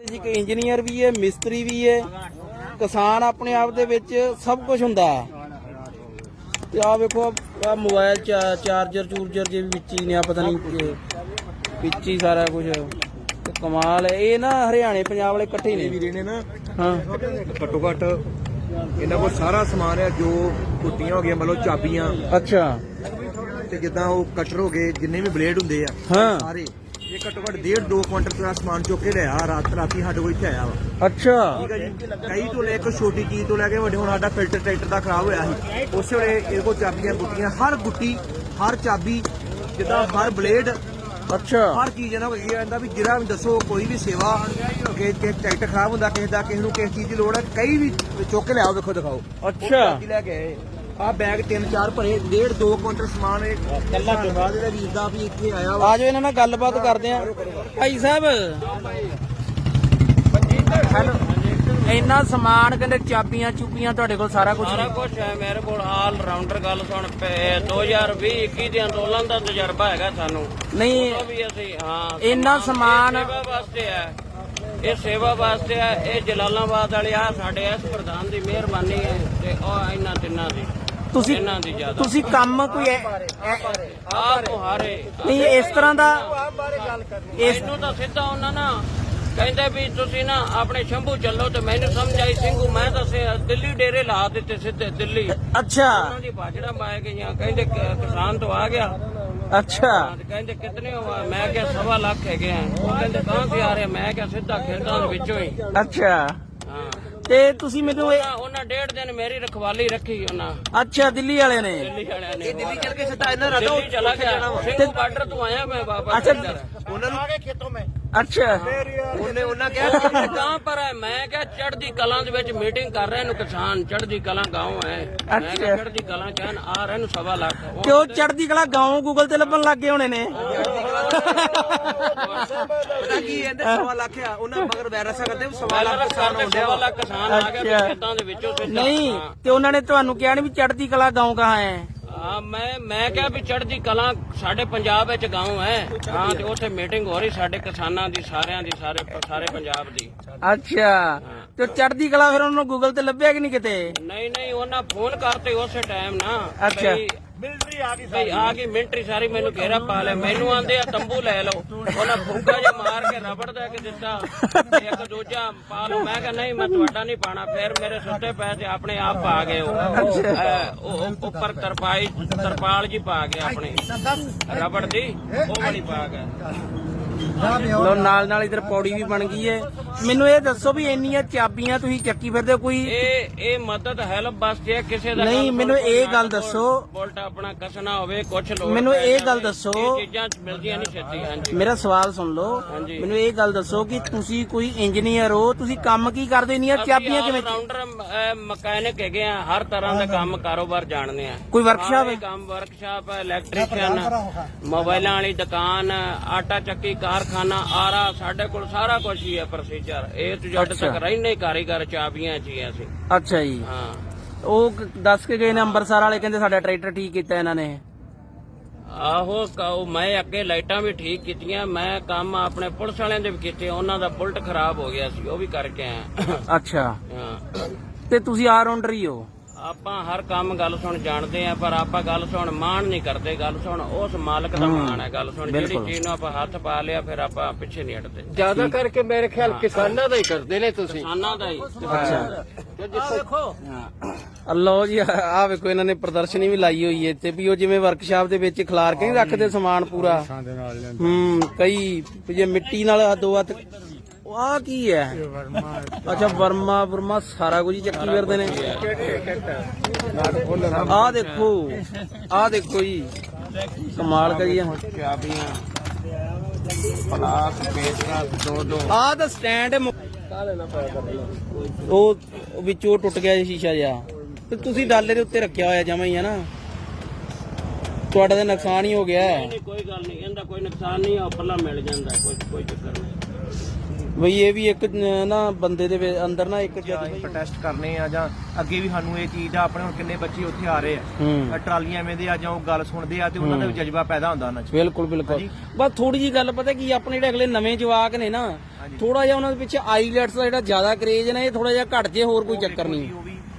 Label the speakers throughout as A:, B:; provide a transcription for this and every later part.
A: ਇਹਦੇ 'ਚ ਇੱਕ ਇੰਜੀਨੀਅਰ ਵੀ ਹੈ ਮਿਸਤਰੀ ਵੀ ਹੈ ਕਿਸਾਨ ਆਪਣੇ ਆਪ ਦੇ ਵਿੱਚ ਸਭ ਕੁਝ ਹੁੰਦਾ। ਤੇ ਆ ਵੇਖੋ ਆ ਮੋਬਾਈਲ ਚਾਰਜਰ ਚੂਰਜਰ ਜੇ ਵੀ ਵਿੱਚ ਹੀ ਨੇ ਆ ਪਤਾ ਨਹੀਂ ਕਿ ਵਿੱਚ ਹੀ ਸਾਰਾ ਕੁਝ ਕਮਾਲ ਹੈ। ਇਹ ਨਾ ਹਰਿਆਣੇ ਪੰਜਾਬ ਵਾਲੇ ਇਕੱਠੇ ਨੇ।
B: ਵੀਰੇ ਨੇ ਨਾ
A: ਹਾਂ।
B: ਘੱਟੋ ਘੱਟ ਇਹਨਾਂ ਕੋਲ ਸਾਰਾ ਸਮਾਨ ਹੈ ਜੋ ਕੁੱਟੀਆਂ ਹੋ ਗਈਆਂ ਮਤਲਬ ਚਾਬੀਆਂ।
A: ਅੱਛਾ।
B: ਤੇ ਜਿੱਦਾਂ ਉਹ ਕਟਰ ਹੋ ਗਏ ਜਿੰਨੇ ਵੀ ਬਲੇਡ ਹੁੰਦੇ ਆ ਸਾਰੇ। ਇਹ ਘੱਟੋ ਘੱਟ ਡੇਢ ਦੋ ਕੁਇੰਟਲ ਦਾ ਸਮਾਨ ਚੁੱਕ ਕੇ ਲਿਆ ਰਾਤ ਰਾਤੀ ਸਾਡੇ ਕੋਲ ਇੱਥੇ ਆਇਆ ਵਾ।
A: ਅੱਛਾ।
B: ਠੀਕ ਹੈ ਜੀ। ਕਈ ਤੋਂ ਲੈ ਕੇ ਛੋਟੀ ਚੀਜ਼ ਤੋਂ ਲੈ ਕੇ ਵੱਡੇ ਹੁਣ ਸਾਡਾ ਫਿਲਟਰ ਟਰੈਕਟਰ ਦਾ ਖਰਾਬ ਹੋਇਆ ਸੀ। ਉਸੇ ਵੇਲੇ ਇਹਦੇ ਕੋਲ ਚਾਬੀਆਂ ਗੁੱਟੀਆਂ ਹਰ ਗੁੱਟੀ ਹਰ ਚਾਬੀ ਜਿੱਦਾਂ ਹਰ ਬਲੇਡ
A: ਅੱਛਾ।
B: ਹਰ ਚੀਜ਼ ਇਹਨਾਂ ਕੋਲ ਇਹ ਆਂਦਾ ਵੀ ਜਿਹੜਾ ਵੀ ਦੱਸੋ ਕੋਈ ਵੀ ਸੇਵਾ ਕਿ ਕਿ ਟਰੈਕਟਰ ਖਰਾਬ ਹੁੰਦਾ ਕਿਸੇ ਦਾ ਕਿਸੇ ਨੂੰ ਕਿਸੇ ਚੀਜ਼ ਦੀ ਲੋੜ ਹੈ ਕਈ ਵੀ ਚੁੱਕ ਕੇ ਲਿਆਓ ਵੇਖੋ ਦਿਖਾਓ।
A: ਅੱਛਾ।
B: ਲੈ ਕੇ ਆਏ। ਆ ਬੈਗ ਤਿੰਨ ਚਾਰ ਭਰੇ ਡੇਢ ਦੋ ਕੁਇੰਟਲ ਸਮਾਨ ਇਹ ਕੱਲਾ ਇਹਦਾ ਵੀਰ ਦਾ ਵੀ ਇੱਥੇ ਆਇਆ ਵਾ।
A: ਆ ਜਾਓ ਇਹਨਾਂ ਨਾਲ ਗੱਲਬਾਤ ਕਰਦੇ ਆ ਭਾਈ ਸਾਹਿਬ ਹੈਲੋ। ਇੰਨਾ ਸਮਾਨ ਕਹਿੰਦੇ ਚਾਬੀਆਂ ਚੁੱਪੀਆਂ ਤੁਹਾਡੇ ਕੋਲ ਸਾਰਾ ਕੁਝ
C: ਸਾਰਾ ਕੁਝ ਹੈ ਮੇਰੇ ਕੋਲ ਆਲ ਰਾਉਂਡਰ ਗੱਲ ਸੁਣ ਪਏ 2020 21 ਦੇ ਅੰਦੋਲਨ ਦਾ ਤਜਰਬਾ ਹੈਗਾ ਸਾਨੂੰ।
A: ਨਹੀਂ
C: ਵੀ ਅਸੀਂ ਹਾਂ
A: ਇੰਨਾ ਸਮਾਨ-
C: ਵਾਸਤੇ ਹੈ। ਇਹ ਸੇਵਾ ਵਾਸਤੇ ਹੈ ਇਹ ਜਲਾਲਾਬਾਦ ਵਾਲੇ ਆ ਸਾਡੇ ਇਸ ਪ੍ਰਧਾਨ ਦੀ ਮਿਹਰਬਾਨੀ ਹੈ ਤੇ ਉਹ ਇਹਨਾਂ ਤਿੰਨਾਂ ਦੀ।
A: ਤੁਸੀਂ
C: ਇਹਨਾਂ ਦੀ ਜ਼ਿਆਦਾ।
A: ਤੁਸੀਂ ਕੰਮ ਕੋਈ ਐ- ਐ-
C: ਆਪ ਹਾਰੇ
A: ਨਹੀਂ ਇਸ ਤਰ੍ਹਾਂ ਦਾ ਇਸ
C: ਇਹਨੂੰ ਤਾਂ ਸਿੱਧਾ ਉਹਨਾਂ ਨਾ ਕਹਿੰਦੇ ਵੀ ਤੁਸੀਂ ਨਾ ਆਪਣੇ ਸ਼ੰਭੂ ਚੱਲੋ ਤੇ ਮੈਨੂੰ ਸਮਝ ਆਈ ਸਿੰਘੂ ਮੈਂ ਤਾਂ ਸੇ- ਦਿੱਲੀ ਡੇਰੇ ਲਾ ਦਿੱਤੇ ਸਿੱਧੇ ਦਿੱਲੀ।
A: ਅੱਛਾ।
C: ਉਹਨਾਂ ਦੀ ਬਾਜੜਾ ਪਾਏ ਗਈਆਂ ਕਹਿੰਦੇ ਕਿਸਾਨ ਤੋਂ ਆ ਗਿਆ।
A: ਅੱਛਾ।
C: ਤੇ ਕਹਿੰਦੇ ਕਿਤਨੇ ਹੋ ਮੈਂ ਕਿਹਾ ਸਵਾ ਲੱਖ ਹੈਗੇ ਆ। ਉਹ ਕਹਿੰਦੇ ਕਹਾਂ ਸੇ ਆ ਰਹੇ। ਮੈਂ ਕਿਹਾ ਸਿੱਧਾ ਖੇਤਾਂ ਦੇ ਵਿੱਚੋਂ ਹੀ।
A: ਅੱਛਾ।
C: ਹਾਂ।
A: ਤੇ ਤੁਸੀਂ ਮੈਨੂੰ ਇਹ-
C: ਉਹਨਾਂ- ਡੇਢ ਦਿਨ ਮੇਰੀ ਰਖਵਾਲੀ ਰੱਖੀ ਉਹਨਾਂ।
A: ਅੱਛਾ ਦਿੱਲੀ ਵਾਲੇ ਨੇ?
C: ਦਿੱਲੀ ਵਾਲਿਆਂ ਨੇ।
B: ਦਿੱਲੀ ਚੱਲ ਕੇ ਸਿੱਧਾ ਇਹਨਾਂ
C: ਦਿੱਲੀ ਚਲਾ ਗਿਆ। ਸਿੰਘੂ ਬਾਰਡਰ ਤੋਂ ਆਇਆ ਮੈਂ ਵਾਪਸ
A: ਅੱਛਾ।
B: ਉਹਨਾਂ ਨੂੰ
A: ਅੱਛਾ।
B: ਉਹਨੇ ਉਹਨਾਂ ਕਿਹਾ
C: ਇਹ ਕਹਾਂ ਪਰ ਹੈ। ਮੈਂ ਕਿਹਾ ਚੜ੍ਹਦੀ ਕਲਾਂ ਦੇ ਵਿੱਚ ਮੀਟਿੰਗ ਕਰ ਰਹੇ ਨੂੰ ਕਿਸਾਨ ਚੜ੍ਹਦੀ ਕਲਾਂ ਗਾਉਂ ਹੈ। ਮੈਂ। ਕਿਹਾ ਚੜ੍ਹਦੀ ਕਲਾਂ ਕਹਿਣ ਆ ਰਹੇ ਨੂੰ ਸਵਾ ਲੱਖ। ਉਹ
A: ਚੜਦੀ ਕਲਾ ਗਾਉਂ ਗੂਗਲ ਤੇ ਲੱਭਣ ਲੱਗ ਗਏ ਹੋਣੇ ਨੇ?
B: ਪਤਾ ਕੀ ਕਹਿੰਦੇ ਸਵਾ ਲੱਖ ਆ। ਉਹਨਾਂ ਮਗਰ ਵੈਰਸਾ ਕਰਦੇ ਸਵਾ
C: ਸਵਾ
B: ਲੱਖ ਕਿਸਾਨ ਹੁੰਦੇ
C: ਸਵਾ ਲੱਖ ਕਿਸਾਨ ਆ। ਵੀ ਖੇਤਾਂ ਦੇ ਵਿੱਚੋਂ
A: ਨਹੀਂ। ਤੇ ਉਹਨਾਂ ਨੇ ਤੁਹਾਨੂੰ ਕਿਹਾ ਨਹੀਂ ਵੀ ਚੜਦੀ ਕਲਾ ਗਾਉਂ ਕਹਾਂ ਹੈ?
C: ਹਾਂ ਮੈਂ ਮੈਂ ਕਿਹਾ ਵੀ ਚੜ੍ਹਦੀ ਕਲਾਂ ਸਾਡੇ ਪੰਜਾਬ ਵਿੱਚ ਗਾਉਂ ਹੈ। ਹਾਂ ਤੇ ਉੱਥੇ ਮੀਟਿੰਗ ਹੋ ਰਹੀ ਸਾਡੇ ਕਿਸਾਨਾਂ ਦੀ ਸਾਰਿਆਂ ਦੀ ਸਾਰੇ ਸਾਰੇ ਪੰਜਾਬ ਦੀ।
A: ਅੱਛਾ ਤੇ ਚੜਦੀ ਕਲਾ ਫਿਰ ਉਹਨਾਂ ਨੂੰ ਗੂਗਲ ਤੇ ਲੱਭਿਆ ਕਿ ਨਹੀਂ ਕਿਤੇ?
C: ਨਹੀਂ ਨਹੀਂ ਉਹਨਾਂ ਫੋਨ ਕਰਤੇ ਉਸੇ ਟਾਈਮ ਨਾ
A: ਅੱਛਾ।
C: ਮਿਲਟਰੀ ਆ ਗਈ ਭਈ ਆ ਗਈ ਮਿਲਟਰੀ ਸਾਰੀ ਮੈਨੂੰ ਘੇਰਾ ਪਾ ਲਿਆ ਮੈਨੂੰ ਆਂਦੇ ਆ ਤੰਬੂ ਲੈ ਲਓ। ਉਹਨਾਂ ਫੁੱਕਾ ਜਿਹਾ ਮਾਰ ਕੇ ਰਬੜ ਦਾ ਕੇ ਦਿੱਤਾ। ਇੱਕ ਦੂਜਾ ਪਾ ਲਓ। ਮੈਂ ਕਿਹਾ ਨਹੀਂ ਮੈਂ ਤੁਹਾਡਾ ਨਹੀਂ ਪਾਣਾ। ਫਿਰ ਮੇਰੇ ਸੁੱਤੇ ਪੈ ਤੇ ਆਪਣੇ ਆਪ ਪਾ ਗਏ ਉਹ। ਉੱਪਰ ਤਰਪਾਈ ਤਰਪਾਲ ਜੀ ਪਾ ਗਏ ਆਪਣੇ। ਰਬੜ ਦੀ ਉਹ ਵਾਲੀ ਪਾ ਗਏ।
A: ਲੋ ਨਾਲ ਨਾਲ ਇਧਰ ਪੌੜੀ ਵੀ ਬਣ ਗਈ ਹੈ ਮੈਨੂੰ ਇਹ ਦੱਸੋ ਵੀ ਇੰਨੀਆਂ ਚਾਬੀਆਂ ਤੁਸੀਂ ਚੱਕੀ ਫਿਰਦੇ ਕੋਈ?
C: ਇਹ ਇਹ ਮਦਦ ਹੈਲਪ ਵਾਸਤੇ ਹੈ ਕਿਸੇ ਦਾ
A: ਨਹੀਂ, ਮੈਨੂੰ ਇਹ ਗੱਲ ਦੱਸੋ।
C: ਬੋਲਟ ਆਪਣਾ ਕਸਣਾ ਹੋਵੇ ਕੁਛ ਲੋੜ
A: ਮੈਨੂੰ ਇਹ ਗੱਲ ਦੱਸੋ।
C: ਇਹ ਚੀਜ਼ਾਂ ਮਿਲਦੀਆਂ ਨਹੀਂ ਛੇਤੀ ਹਾਂਜੀ।
A: ਮੇਰਾ ਸਵਾਲ ਸੁਣ ਲਓ। ਮੈਨੂੰ ਇਹ ਗੱਲ ਦੱਸੋ ਕਿ ਤੁਸੀਂ ਕੋਈ ਇੰਜੀਨੀਅਰ ਹੋ ਤੁਸੀਂ ਕੰਮ ਕੀ ਕਰਦੇ ਨਹੀਂ ਆ? ਚਾਬੀਆਂ ਕਿਵੇਂ
C: ਰਾਉਂਡਰ ਮਕੈਨਿਕ ਹੈਗੇ ਆ ਹਰ ਤਰ੍ਹਾਂ ਦਾ ਕੰਮ ਕਾਰੋਬਾਰ ਜਾਣਦੇ ਆ।
A: ਕੋਈ ਵਰਕਸ਼ਾਪ
C: ਸਾਰੇ ਕੰਮ ਵਰਕਸ਼ਾਪ ਹੈ। ਇਲੈਕਟ੍ਰੀਸ਼ੀਅਨ ਮੋਬਾਈਲਾਂ ਵਾਲੀ ਦੁਕਾਨ ਆਟਾ ਚੱਕੀ ਕਾਰਖਾਨਾ ਆਰਾ ਸਾਡੇ ਕੋਲ ਸਾਰਾ ਕੁਝ ਹੀ ਹੈ ਪ੍ਰੋਸੀਜਰ ਇਹ ਤੋਂ ਜੱਟ। ਤੱਕ ਰਹਿਣੇ ਕਾਰੀਗਰ ਚਾਬੀਆਂ ਚ ਹੀ ਆ ਅਸੀਂ।
A: ਅੱਛਾ ਜੀ।
C: ਹਾਂ।
A: ਉਹ ਕ- ਦੱਸ ਕੇ ਗਏ ਨੇ ਅੰਮ੍ਰਿਤਸਰ ਵਾਲੇ ਕਹਿੰਦੇ ਸਾਡਾ ਟਰੈਕਟਰ ਠੀਕ ਕੀਤਾ ਇਹਨਾਂ ਨੇ।
C: ਆਹੋ ਕਹੋ ਮੈਂ ਅੱਗੇ ਲਾਈਟਾਂ ਵੀ ਠੀਕ ਕੀਤੀਆਂ ਮੈਂ ਕੰਮ ਆਪਣੇ ਪੁਲਿਸ ਵਾਲਿਆਂ ਦੇ ਵੀ ਕੀਤੇ ਉਹਨਾਂ ਦਾ ਬੁਲਟ ਖਰਾਬ ਹੋ ਗਿਆ ਸੀ ਉਹ ਵੀ ਕਰਕੇ ਆਇਆ।
A: ਅੱਛਾ।
C: ਹਾਂ।
A: ਤੇ ਤੁਸੀਂ ਆਲਰਾਊਂਡਰ ਹੀ ਹੋ?
C: ਆਪਾਂ ਹਰ ਕੰਮ ਗੱਲ ਸੁਣ ਜਾਣਦੇ ਆ ਪਰ ਆਪਾਂ ਗੱਲ ਸੁਣ ਮਾਣ ਨਹੀਂ ਕਰਦੇ ਗੱਲ ਸੁਣ ਉਸ ਮਾਲਕ ਦਾ ਮਾਣ ਹੈ ਗੱਲ ਸੁਣ ਜਿਹੜੀ
A: ਬਿਲਕੁਲ।
C: ਚੀਜ਼ ਨੂੰ ਆਪਾਂ ਹੱਥ ਪਾ ਲਿਆ ਫਿਰ ਆਪਾਂ ਪਿੱਛੇ ਨਹੀਂ ਹਟਦੇ।
D: ਜ਼ਿਆਦਾ ਕਰਕੇ ਮੇਰੇ ਖਿਆਲ ਕਿਸਾਨਾਂ ਦਾ ਹੀ ਕਰਦੇ ਨੇ ਤੁਸੀਂ।
C: ਕਿਸਾਨਾਂ ਦਾ ਹੀ।
A: ਅੱਛਾ।
C: ਦੇਖੋ
A: ਲਓ ਜੀ ਆਹ ਵੇਖੋ ਇਹਨਾਂ ਨੇ ਪ੍ਰਦਰਸ਼ਨੀ ਵੀ ਲਾਈ ਹੋਈ ਹੈ ਤੇ ਵੀ ਉਹ ਜਿਵੇਂ ਵਰਕਸ਼ਾਪ ਦੇ ਵਿੱਚ ਖਿਲਾਰ ਕੇ ਨੀ ਰੱਖਦੇ ਸਮਾਨ ਪੂਰਾ। ਹੂੰ ਕਈ ਵੀ ਜੇ ਮਿੱਟੀ ਨਾਲ ਦੋ ਹੱਥ ਆ ਕੀ ਹੈ? ਅੱਛਾ ਵਰਮਾ ਵਰਮਾ ਸਾਰਾ ਕੁਝ ਹੀ ਚੱਕੀ ਫਿਰਦੇ ਨੇ। ਆਹ ਦੇਖੋ ਆਹ ਦੇਖੋ ਜੀ। ਕਮਾਲ ਕਰੀ ਆ।
C: ਪਲਾਸ ਪੇਚਕਾ ਦੋ ਦੋ
A: ਆਹ ਤਾਂ ਸਟੈਂਡ ਉਹ ਵਿੱਚੋਂ ਟੁੱਟ ਗਿਆ ਸ਼ੀਸ਼ਾ ਜਿਹਾ। ਤੇ ਤੁਸੀਂ ਡਾਲੇ ਦੇ ਉੱਤੇ ਰੱਖਿਆ ਹੋਇਆ ਜਮਾ ਹੀ ਹੈ ਨਾ। ਤੁਹਾਡਾ ਤਾਂ ਨੁਕਸਾਨ ਹੀ ਹੋ ਗਿਆ। ਹੈ।
C: ਨਹੀਂ ਕੋਈ ਗੱਲ ਨਹੀਂ ਇਹਦਾ ਕੋਈ ਨੁਕਸਾਨ ਨਹੀਂ ਆ ਉੱਪਰਲਾ ਮਿਲ ਜਾਂਦਾ ਕੋਈ ਕੋਈ ਚੱਕਰ ਨਹੀਂ।
A: ਬਈ ਇਹ ਵੀ ਇੱਕ ਨਾ ਬੰਦੇ ਦੇ ਵਿੱਚ- ਅੰਦਰ ਨਾ ਇੱਕ
B: ਜਾਂ
A: ਜਜ਼ਬਾ
B: ਪ੍ਰੋਟੈਸਟ ਕਰਨੇ ਆ ਜਾਂ ਅੱਗੇ ਵੀ ਸਾਨੂੰ ਇਹ ਚੀਜ਼ ਦਾ ਆਪਣੇ ਹੁਣ ਕਿੰਨੇ ਬੱਚੇ ਉੱਥੇ ਆ ਰਹੇ ਆ। ਟਰਾਲੀਆਂ ਐਵੇਂ ਦੇ ਆ ਜਾਂ ਉਹ ਗੱਲ ਸੁਣਦੇ ਆ ਤੇ ਉਹਨਾਂ ਦਾ ਵੀ ਜਜ਼ਬਾ ਪੈਦਾ ਹੁੰਦਾ ਉਹਨਾਂ 'ਚ।
A: ਬਿਲਕੁਲ ਬਿਲਕੁਲ। ਬਸ ਥੋੜੀ ਜੀ ਗੱਲ ਪਤਾ ਕੀ ਆਪਣੇ ਜਿਹੜੇ ਅਗਲੇ ਨਵੇਂ ਜਵਾਕ ਨੇ ਨਾ ਥੋੜਾ ਜਿਹਾ ਉਹਨਾਂ ਦੇ ਪਿੱਛੇ ਆਈਲੈਟਸ ਦਾ ਜਿਹੜਾ ਜ਼ਿਆਦਾ ਕਰੇਜ ਨਾ ਇਹ ਥੋੜਾ ਜਿਹਾ ਘਟ ਜੇ ਹੋਰ ਕੋਈ ਚੱਕਰ ਨਹੀਂ।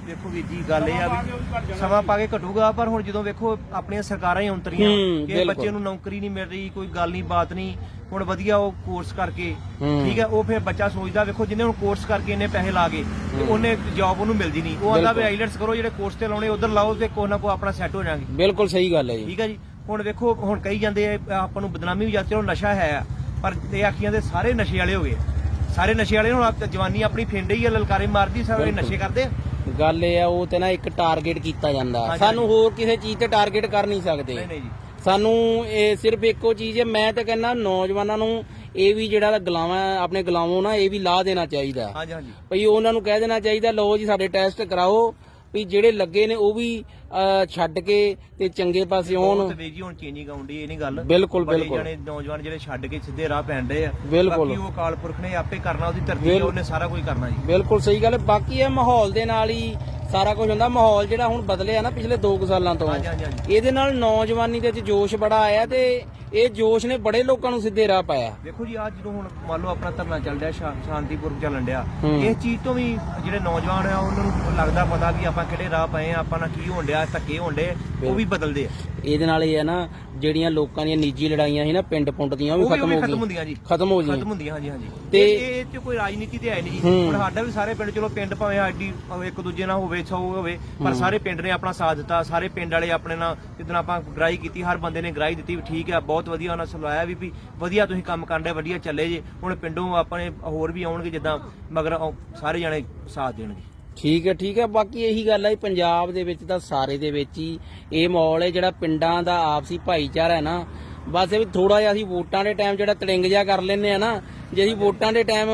B: ਵੀ ਦੇਖੋ ਵੀਰ ਜੀ ਗੱਲ ਇਹ ਆ ਵੀ ਸਮਾਂ ਪਾ ਕੇ ਘਟੂਗਾ ਪਰ ਹੁਣ ਜਦੋਂ ਵੇਖੋ ਆਪਣੀਆਂ ਸਰਕਾਰਾਂ ਹੀ ਉਂਤਰੀਆਂ ਕਿ। ਬੱਚੇ ਨੂੰ ਨੌਕਰੀ ਨਹੀਂ ਮਿਲ ਰਹੀ ਕੋਈ ਗੱਲ ਨਹੀਂ ਬਾਤ ਨਹੀਂ ਹੁਣ ਵਧੀਆ ਉਹ ਕੋਰਸ ਕਰਕੇ। ਠੀਕ ਹੈ ਉਹ ਫਿਰ ਬੱਚਾ ਸੋਚਦਾ ਵੇਖੋ ਜਿਹਨੇ ਹੁਣ ਕੋਰਸ ਕਰਕੇ ਇਹਨੇ ਪੈਸੇ ਲਾ ਗਏ ਤੇ ਉਹਨੇ ਜੌਬ ਉਹਨੂੰ ਮਿਲਦੀ ਨਹੀਂ ਉਹ ਆਂਦਾ ਵੀ। ਆਈਲੈਟਸ ਕਰੋ ਜਿਹੜੇ ਕੋਰਸ ਤੇ ਲਾਉਣੇ ਉਧਰ ਲਾਓ ਤੇ ਕੋਈ ਨਾ ਕੋਈ ਆਪਣਾ ਸੈੱਟ ਹੋ ਜਾਣਗੇ
A: ਬਿਲਕੁਲ ਸਹੀ ਗੱਲ ਹੈ ਜੀ
B: ਠੀਕ ਹੈ ਜੀ ਹੁਣ ਵੇਖੋ ਹੁਣ ਕਈ ਜਾਂਦੇ ਆ ਆਪਾਂ ਨੂੰ ਬਦਨਾਮੀ ਵੀ ਜਾਂਦੇ ਉਹ ਨਸ਼ਾ ਹੈ ਪਰ ਇਹ ਆਖੀਆਂ ਦੇ ਸਾਰੇ ਨਸ਼ੇ ਵਾਲੇ ਹੋ ਗਏ ਸਾਰੇ ਨਸ਼ੇ ਵਾਲੇ ਹੁਣ ਜਵਾਨੀ ਆਪਣੀ ਫਿੰਡੇ ਹੀ ਆ ਲਲਕਾਰੇ ਮਾਰਦੀ ਸਾਰੇ। ਨਸ਼ੇ ਕਰਦੇ ਆ
A: ਗੱਲ ਇਹ ਆ ਉਹ ਤੇ ਨਾ ਇੱਕ ਟਾਰਗੇਟ ਕੀਤਾ ਜਾਂਦਾ। ਸਾਨੂੰ ਹੋਰ ਕਿਸੇ ਚੀਜ਼ ਤੇ ਟਾਰਗੇਟ ਕਰ ਨਹੀਂ ਸਕਦੇ।
B: ਨਹੀਂ ਨਹੀਂ ਜੀ।
A: ਸਾਨੂੰ ਇਹ ਸਿਰਫ ਇੱਕੋ ਚੀਜ਼ ਹੈ ਮੈਂ ਤਾਂ ਕਹਿੰਦਾ ਨੌਜਵਾਨਾਂ ਨੂੰ ਇਹ ਵੀ ਜਿਹੜਾ ਗੁਲਾਮਾਂ ਆਪਣੇ ਗੁਲਾਮੋਂ ਨਾ ਇਹ ਵੀ ਲਾ ਦੇਣਾ ਚਾਹੀਦਾ।
B: ਹਾਂਜੀ ਹਾਂਜੀ।
A: ਭਈ ਉਹਨਾਂ ਨੂੰ ਕਹਿ ਦੇਣਾ ਚਾਹੀਦਾ ਲਓ ਜੀ ਸਾਡੇ ਟੈਸਟ ਕਰਾਓ। ਵੀ ਜਿਹੜੇ ਲੱਗੇ ਨੇ ਉਹ ਵੀ ਅਹ, ਛੱਡ ਕੇ ਤੇ ਚੰਗੇ ਪਾਸੇ ਆਉਣ।
B: ਤੇ ਵੀਰ ਜੀ ਹੁਣ ਚੇਂਜਿੰਗ ਆਉਂਦੀ ਇਹ ਨਹੀਂ ਗੱਲ।
A: ਬਿਲਕੁਲ,
B: ਬੜੇ
A: ਬਿਲਕੁਲ।
B: ਜਾਣੇ ਨੌਜਵਾਨ ਜਿਹੜੇ ਛੱਡ ਕੇ ਸਿੱਧੇ ਰਾਹ ਪੈਣ ਡਏ ਆ।
A: ਬਿਲਕੁਲ।
B: ਬਾਕੀ ਉਹ ਅਕਾਲ ਪੁਰਖ ਨੇ ਆਪੇ ਕਰਨਾ ਉਹਦੀ ਧਰਤੀ
A: ਬਿਲ-
B: ਆ, ਉਹਨੇ ਸਾਰਾ ਕੁਝ ਕਰਨਾ ਜੀ।
A: ਬਿਲਕੁਲ ਸਹੀ ਗੱਲ ਹੈ। ਬਾਕੀ ਇਹ ਮਾਹੌਲ ਦੇ ਨਾਲ ਹੀ ਸਾਰਾ ਕੁਝ ਹੁੰਦਾ। ਮਾਹੌਲ ਜਿਹੜਾ ਹੁਣ ਬਦਲਿਆ ਨਾ ਪਿਛਲੇ 2 ਸਾਲਾਂ ਤੋਂ।
B: ਹਾਂਜੀ, ਹਾਂਜੀ, ਹਾਂਜੀ।
A: ਇਹਦੇ ਨਾਲ ਨੌਜਵਾਨੀ ਦੇ ਵਿੱਚ ਜੋਸ਼ ਬੜਾ ਆਇਆ ਤੇ ਇਹ ਜੋਸ਼ ਨੇ ਬੜੇ ਲੋਕਾਂ ਨੂੰ ਸਿੱਧੇ ਰਾਹ ਪਾਇਆ
B: ਵੇਖੋ ਜੀ ਅੱਜ ਜਦੋਂ ਹੁਣ ਮੰਨ ਲਓ ਆਪਣਾ ਧਰਨਾ ਚੱਲ ਰਿਹਾ ਸ਼ਾ- ਸ਼ਾਂਤੀਪੂਰਵਕ ਚੱਲਣ ਡਿਆ। ਇਸ ਚੀਜ਼ ਤੋਂ ਵੀ ਜਿਹੜੇ ਨੌਜਵਾਨ ਆ ਉਹਨਾਂ ਨੂੰ ਲੱਗਦਾ ਪਤਾ ਵੀ ਆਪਾਂ ਕਿਹੜੇ ਰਾਹ ਪਏ ਆ ਆਪਾਂ ਨਾਲ ਕੀ ਹੋਣ ਡਿਆ ਧੱਕੇ ਹੋਣ ਡੇ ਉਹ ਵੀ ਬਦਲਦੇ ਆ
A: ਇਹਦੇ ਨਾਲ ਇਹ ਹੈ ਨਾ ਜਿਹੜੀਆਂ ਲੋਕਾਂ ਦੀਆਂ ਨਿੱਜੀ ਲੜਾਈਆਂ ਸੀ ਨਾ ਪਿੰਡ ਪੁੰਡ ਦੀਆਂ ਉਹ ਵੀ ਖਤਮ ਹੋ
B: ਖਤਮ
A: ਗਈਆਂ।
B: ਹੁੰਦੀਆਂ ਜੀ।
A: ਖਤਮ ਹੋ ਗਈਆਂ।
B: ਖਤਮ ਹੁੰਦੀਆਂ ਹਾਂਜੀ ਹਾਂਜੀ।
A: ਤੇ-
B: ਇਹ ਚ ਕੋਈ ਰਾਜਨੀਤੀ ਤੇ ਹੈ ਨਹੀਂ ਜੀ।
A: ਹੂੰ।
B: ਹੁਣ ਸਾਡਾ ਵੀ ਸਾਰੇ ਪਿੰਡ ਚਲੋ ਪਿੰਡ ਭਾਵੇਂ ਸਾਡੀ ਭਾਵੇਂ ਇੱਕ ਦੂਜੇ ਨਾਲ ਹੋਵੇ ਸੌ ਹੋਵੇ ਪਰ ਸਾਰੇ ਪਿੰਡ ਨੇ ਆਪਣਾ ਸਾਥ ਦਿੱਤਾ। ਸਾਰੇ ਪਿੰਡ ਵਾਲੇ ਆਪਣੇ ਨਾਲ ਜਿੱਦਣ ਆਪਾਂ ਗ੍ਰਾਈ ਕੀਤੀ ਹਰ ਬੰਦੇ ਨੇ ਗ੍ਰਾਈ ਦਿੱਤੀ ਵੀ ਠੀਕ ਹੈ ਬਹੁਤ ਵਧੀਆ ਉਹਨਾਂ ਸਲਾਇਆ ਵੀ ਵੀ ਵਧੀਆ ਤੁਸੀਂ ਕੰਮ ਕਰਦੇ ਵਧੀਆ ਚੱਲੇ ਜੇ। ਹੁਣ ਪਿੰਡੋਂ ਆਪਣੇ ਹੋਰ ਵੀ ਆਉਣਗੇ ਜਿੱਦਾਂ ਮਗਰ ਸਾਰੇ ਜਾਣੇ ਸਾਥ ਦੇਣਗੇ।
A: ਠੀਕ ਹੈ ਠੀਕ ਹੈ। ਬਾਕੀ ਇਹੀ ਗੱਲ ਹੈ ਪੰਜਾਬ ਦੇ ਵਿੱਚ ਤਾਂ ਸਾਰੇ ਦੇ ਵਿੱਚ ਹੀ ਇਹ ਮਾਹੌਲ ਹੈ ਜਿਹੜਾ ਪਿੰਡਾਂ ਦਾ ਆਪਸੀ ਭਾਈਚਾਰਾ ਹੈ ਨਾ। ਬਸ ਇਹ ਵੀ ਥੋੜਾ ਜਿਹਾ ਅਸੀਂ ਵੋਟਾਂ ਦੇ ਟਾਈਮ ਜਿਹੜਾ ਤੜਿੰਗ ਜਿਹਾ ਕਰ ਲੈਂਦੇ ਆ ਨਾ। ਜੇ ਅਸੀਂ ਵੋਟਾਂ ਦੇ ਟਾਈਮ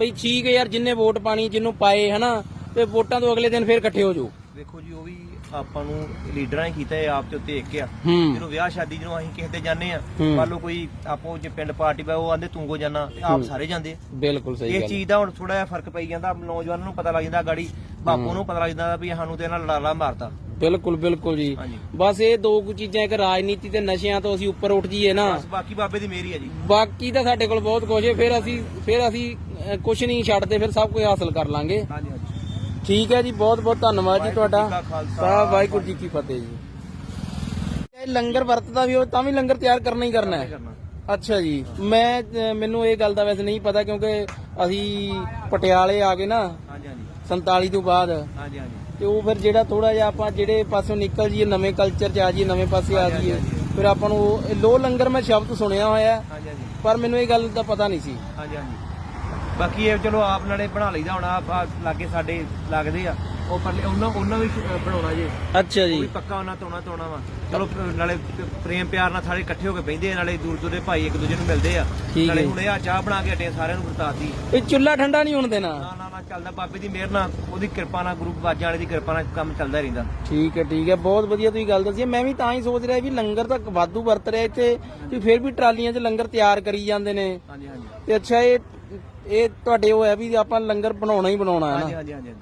A: ਭਈ ਠੀਕ ਹੈ ਯਾਰ ਜਿੰਨੇ ਵੋਟ ਪਾਣੀ ਜਿਹਨੂੰ ਪਾਏ ਹਨਾ, ਤੇ ਵੋਟਾਂ ਤੋਂ ਅਗਲੇ ਦਿਨ ਫੇਰ ਇਕੱਠੇ ਹੋ ਜਾਓ।
B: ਦੇਖੋ ਜੀ, ਉਹ ਵੀ ਆਪਾਂ ਨੂੰ ਲੀਡਰਾਂ ਹੀ ਕੀਤਾ ਇਹ ਆਪ ਤੇ ਉੱਤੇ ਇੱਕ ਆ ਜਦੋਂ ਵਿਆਹ ਸ਼ਾਦੀ ਜਦੋਂ ਅਸੀਂ ਕਿਸੇ ਦੇ ਜਾਂਦੇ ਆ। ਮੰਨ ਲਓ ਕੋਈ ਆਪੋ ਜੇ ਪਿੰਡ ਪਾਰਟੀ ਪਾ ਉਹ ਆਂਦੇ ਤੂੰ ਕੋ ਜਾਣਾ ਤੇ ਆਪ। ਸਾਰੇ ਜਾਂਦੇ
A: ਬਿਲਕੁਲ ਸਹੀ
B: ਇਹ
A: ਗੱਲ।
B: ਚੀਜ਼ ਦਾ ਹੁਣ ਥੋੜਾ ਜਿਹਾ ਫ਼ਰਕ ਪਈ ਜਾਂਦਾ ਨੌਜਵਾਨਾਂ ਨੂੰ ਪਤਾ ਲੱਗ ਜਾਂਦਾ ਗਾੜੀ ਬਾਪੂ ਨੂੰ ਪਤਾ ਲੱਗ ਜਾਂਦਾ ਵੀ ਸਾਨੂੰ ਤੇ ਇਹਨਾਂ ਲੜਾਲਾ ਮਾਰਤਾ।
A: ਬਿਲਕੁਲ ਬਿਲਕੁਲ ਜੀ। ਬਸ ਇਹ ਦੋ ਕੁ ਚੀਜ਼ਾਂ ਇੱਕ ਰਾਜਨੀਤੀ ਤੇ ਨਸ਼ਿਆਂ ਤੋਂ ਅਸੀਂ ਉੱਪਰ ਉੱਠ ਜਾਈਏ ਨਾ।
B: ਬਾਕੀ ਬਾਬੇ ਦੀ ਮੇਰੀ ਹੈ ਜੀ।
A: ਬਾਕੀ ਤਾਂ ਸਾਡੇ ਕੋਲ ਬਹੁਤ ਕੁਝ ਹੈ ਫਿਰ ਅਸੀਂ ਫਿਰ ਅਸੀਂ ਕੁਝ ਨਹੀਂ ਛੱਡਦੇ ਫਿਰ ਸਭ ਕੁਝ ਹਾਸਲ ਕਰ ਲਾਂਗੇ।
B: ਹਾਂਜੀ ਹਾਂਜੀ।
A: ਠੀਕ ਹੈ ਜੀ ਬਹੁਤ ਬਹੁਤ ਧੰਨਵਾਦ ਜੀ ਤੁਹਾਡਾ।
B: ਜੀ
A: ਸਾਹਿਬ ਵਾਹਿਗੁਰੂ ਜੀ ਕੀ ਫਤਿਹ ਜੀ। ਇਹ ਲੰਗਰ ਵਰਤਦਾ ਵੀ ਹੋ ਤਾਂ ਵੀ ਲੰਗਰ ਤਿਆਰ ਕਰਨਾ ਹੀ ਕਰਨਾ ਹੈ। ਅੱਛਾ ਜੀ ਮੈਂ ਮੈਨੂੰ ਇਹ ਗੱਲ ਦਾ ਵੈਸੇ ਨਹੀਂ ਪਤਾ ਕਿਉਂਕਿ ਅਸੀਂ ਪਟਿਆਲੇ ਆ ਗਏ ਨਾ
B: ਹਾਂਜੀ ਹਾਂਜੀ।
A: 47 ਤੋਂ ਬਾਅਦ।
B: ਹਾਂਜੀ ਹਾਂਜੀ।
A: ਤੇ ਉਹ ਫਿਰ ਜਿਹੜਾ ਥੋੜਾ ਜਿਹਾ ਆਪਾਂ ਜਿਹੜੇ ਪਾਸੋਂ ਨਿਕਲ ਜੀਏ ਨਵੇਂ ਕਲਚਰ 'ਚ ਆ ਜੀਏ ਨਵੇਂ ਪਾਸੇ ਆ ਜੀਏ
B: ਹਾਂਜੀ।
A: ਫਿਰ ਆਪਾਂ ਨੂੰ ਲੋ ਲੰਗਰ ਮੈਂ ਸ਼ਬਦ ਸੁਣਿਆ ਹੋਇਆ ਪਰ ਮੈਨੂੰ ਇਹ ਗੱਲ ਦਾ ਪਤਾ ਨਹੀਂ ਸੀ।
B: ਹਾਂਜੀ ਹਾਂਜੀ। ਬਾਕੀ ਇਹ ਚਲੋ ਆਪ ਨਾਲੇ ਬਣਾ ਲਈਦਾ ਹੁਣ ਆਪ ਆਪ ਲਾਗੇ ਸਾਡੇ ਲੱਗਦੇ ਆ। ਉਹ ਪਰਲੇ ਉਹਨਾਂ ਉਹਨਾਂ ਵੀ ਸ਼- ਬਣਾਉਣਾ ਜੇ।
A: ਅੱਛਾ
B: ਉਹ
A: ਜੀ
B: ਵੀ ਪੱਕਾ ਉਹਨਾਂ ਤੋਣਾ ਤੋਣਾ ਵਾ। ਚਲੋ ਪ- ਨਾਲੇ ਪ- ਪ੍ਰੇਮ ਪਿਆਰ ਨਾਲ ਸਾਰੇ ਇਕੱਠੇ ਹੋ ਕੇ ਬਹਿੰਦੇ ਆ ਨਾਲੇ ਦੂਰ ਦੂਰ ਦੇ ਭਾਈ ਇੱਕ ਦੂਜੇ ਨੂੰ ਮਿਲਦੇ ਆ।
A: ਠੀਕ
B: ਨਾਲੇ
A: ਹੈ।
B: ਹੁਣ ਇਹ ਆ ਚਾਹ ਬਣਾ ਕੇ ਹਟੇ ਆ, ਸਾਰਿਆਂ ਨੂੰ ਵਰਤਾਤੀ
A: ਇਹ ਚੁੱਲਾ ਠੰਡਾ ਨਹੀਂ ਹੋਣ ਦੇਣਾ?
B: ਨਾ ਨਾ ਨਾ ਚੱਲਦਾ ਬਾਬੇ ਦੀ ਮਿਹਰ ਨਾਲ ਉਹਦੀ ਕਿਰਪਾ ਨਾਲ ਗੁਰੂ ਬਾਜਾਂ ਵਾਲੇ ਦੀ ਕਿਰਪਾ ਨਾਲ ਕੰਮ ਚੱਲਦਾ ਰਹਿੰਦਾ।
A: ਠੀਕ ਹੈ ਠੀਕ ਹੈ। ਬਹੁਤ ਵਧੀਆ ਤੁਸੀਂ ਗੱਲ ਦੱਸੀ ਹੈ। ਮੈਂ ਵੀ ਤਾਂ ਹੀ ਸੋਚ ਰਿਹਾ ਵੀ ਲੰਗਰ ਤਾਂ ਵਾਧੂ ਵਰਤ ਰਿਹਾ ਇੱਥੇ ਵੀ ਫਿਰ ਵੀ ਟਰਾਲੀਆਂ 'ਚ ਲੰਗਰ ਤਿਆਰ ਕਰੀ ਜਾਂਦੇ ਨੇ।
B: ਹਾਂਜੀ ਹਾਂਜੀ।
A: ਤੇ ਅੱਛਾ ਇਹ ਇਹ ਤੁਹਾਡੇ ਉਹ ਹੈ ਵੀ ਆਪਾਂ ਲੰਗਰ ਬਣਾਉਣਾ ਹੀ ਬਣਾਉਣਾ ਹੈ
B: ਹਾਂਜੀ ਹਾਂਜੀ ਹਾਂਜੀ।